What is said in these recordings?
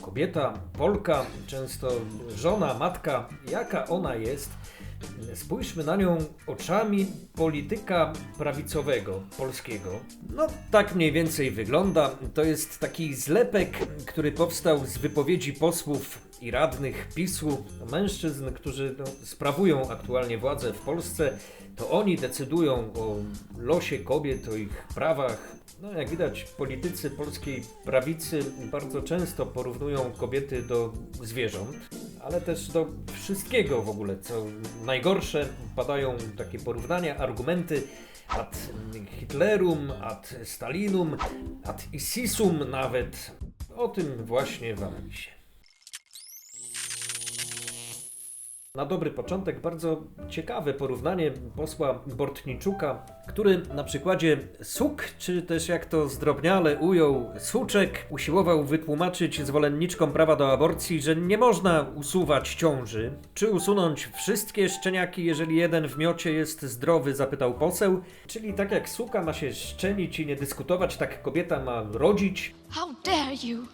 kobieta, Polka, często żona, matka, jaka ona jest, spójrzmy na nią oczami polityka prawicowego polskiego. No, tak mniej więcej wygląda. To jest taki zlepek, który powstał z wypowiedzi posłów i radnych PiSu, mężczyzn, którzy no, sprawują aktualnie władzę w Polsce. To oni decydują o losie kobiet, o ich prawach, no, jak widać, politycy polskiej prawicy bardzo często porównują kobiety do zwierząt, ale też do wszystkiego w ogóle, co najgorsze. Padają takie porównania, argumenty ad Hitlerum, ad Stalinum, ad ISISum nawet. O tym właśnie w analizie. Na dobry początek bardzo ciekawe porównanie posła Bortniczuka, który na przykładzie suk, czy też jak to zdrobniale ujął, suczek, usiłował wytłumaczyć zwolenniczkom prawa do aborcji, że nie można usuwać ciąży. Czy usunąć wszystkie szczeniaki, jeżeli jeden w miocie jest zdrowy, zapytał poseł. Czyli tak jak suka ma się szczenić i nie dyskutować, tak kobieta ma rodzić. How dare you!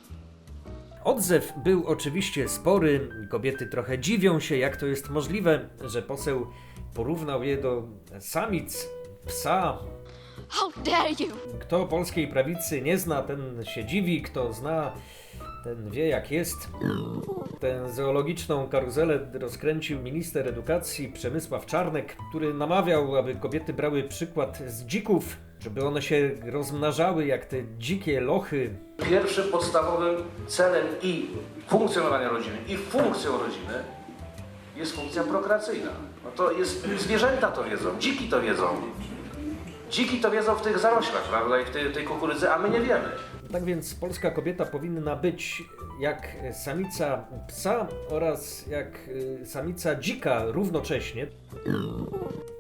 Odzew był oczywiście spory. Kobiety trochę dziwią się, jak to jest możliwe, że poseł porównał je do samic psa. How dare you! Kto polskiej prawicy nie zna, ten się dziwi, kto zna, ten wie jak jest. Tę zoologiczną karuzelę rozkręcił minister edukacji Przemysław Czarnek, który namawiał, aby kobiety brały przykład z dzików, żeby one się rozmnażały jak te dzikie lochy, Pierwszym podstawowym celem i funkcjonowania rodziny, i funkcją rodziny jest funkcja prokreacyjna. No to jest, zwierzęta to wiedzą, dziki to wiedzą. Dziki to wiedzą w tych zaroślach, prawda, i w tej, tej kukurydzy, a my nie wiemy. Tak więc polska kobieta powinna być jak samica psa oraz jak y, samica dzika równocześnie.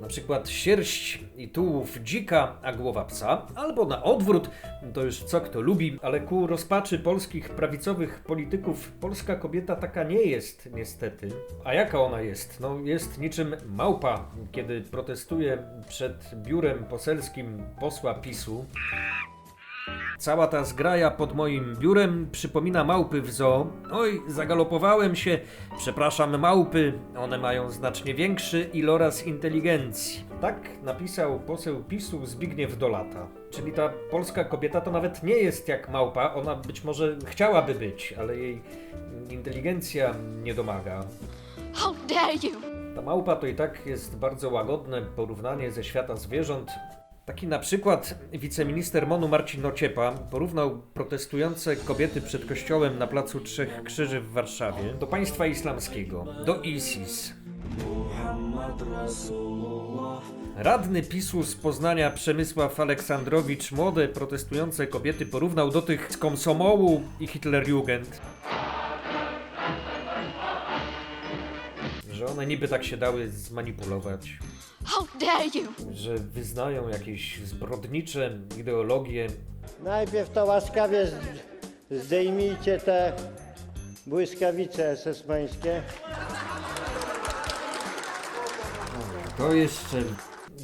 Na przykład sierść i tułów dzika, a głowa psa, albo na odwrót, to już co kto lubi, ale ku rozpaczy polskich prawicowych polityków polska kobieta taka nie jest niestety. A jaka ona jest? No jest niczym małpa, kiedy protestuje przed biurem poselskim posła PiSu. Cała ta zgraja pod moim biurem przypomina małpy w zoo. Oj, zagalopowałem się. Przepraszam, małpy. One mają znacznie większy iloraz inteligencji. Tak napisał poseł PiSu Zbigniew Dolata. Czyli ta polska kobieta to nawet nie jest jak małpa. Ona być może chciałaby być, ale jej inteligencja nie domaga. How dare you! Ta małpa to i tak jest bardzo łagodne porównanie ze świata zwierząt. Taki na przykład wiceminister MONU Marcin Ociepa porównał protestujące kobiety przed kościołem na placu Trzech Krzyży w Warszawie do państwa islamskiego, do ISIS. Radny PiSu z Poznania Przemysław Aleksandrowicz młode protestujące kobiety porównał do tych z Komsomołu i Hitlerjugend. Że one niby tak się dały zmanipulować How dare you! że wyznają jakieś zbrodnicze ideologie. Najpierw to łaskawie z- zdejmijcie te błyskawice esesmańskie. To jeszcze.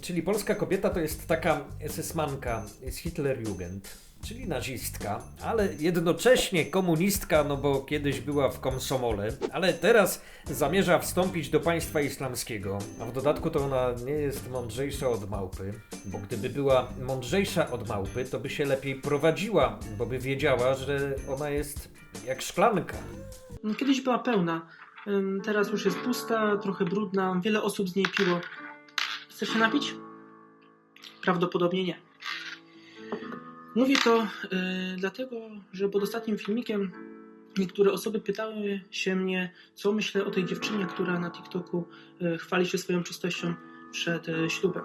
Czyli polska kobieta to jest taka SS-manka z Hitlerjugend, czyli nazistka, ale jednocześnie komunistka, no bo kiedyś była w komsomole, ale teraz zamierza wstąpić do państwa islamskiego. A w dodatku to ona nie jest mądrzejsza od małpy, bo gdyby była mądrzejsza od małpy, to by się lepiej prowadziła, bo by wiedziała, że ona jest jak szklanka. Kiedyś była pełna, teraz już jest pusta, trochę brudna, wiele osób z niej piło. Chcesz się napić? Prawdopodobnie nie. Mówię to y, dlatego, że pod ostatnim filmikiem niektóre osoby pytały się mnie, co myślę o tej dziewczynie, która na TikToku y, chwali się swoją czystością przed y, ślubem.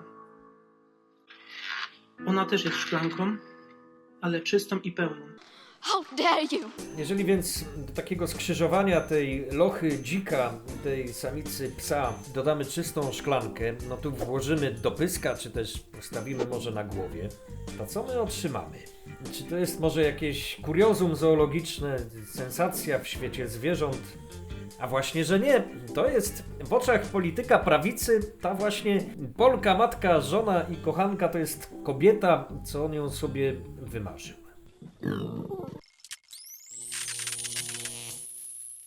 Ona też jest szklanką, ale czystą i pełną. How dare you! Jeżeli więc do takiego skrzyżowania tej lochy dzika, tej samicy psa dodamy czystą szklankę, no tu włożymy do pyska, czy też postawimy może na głowie, to co my otrzymamy? Czy to jest może jakieś kuriozum zoologiczne, sensacja w świecie zwierząt? A właśnie, że nie. To jest w oczach polityka prawicy ta właśnie Polka, matka, żona i kochanka to jest kobieta, co on ją sobie wymarzył.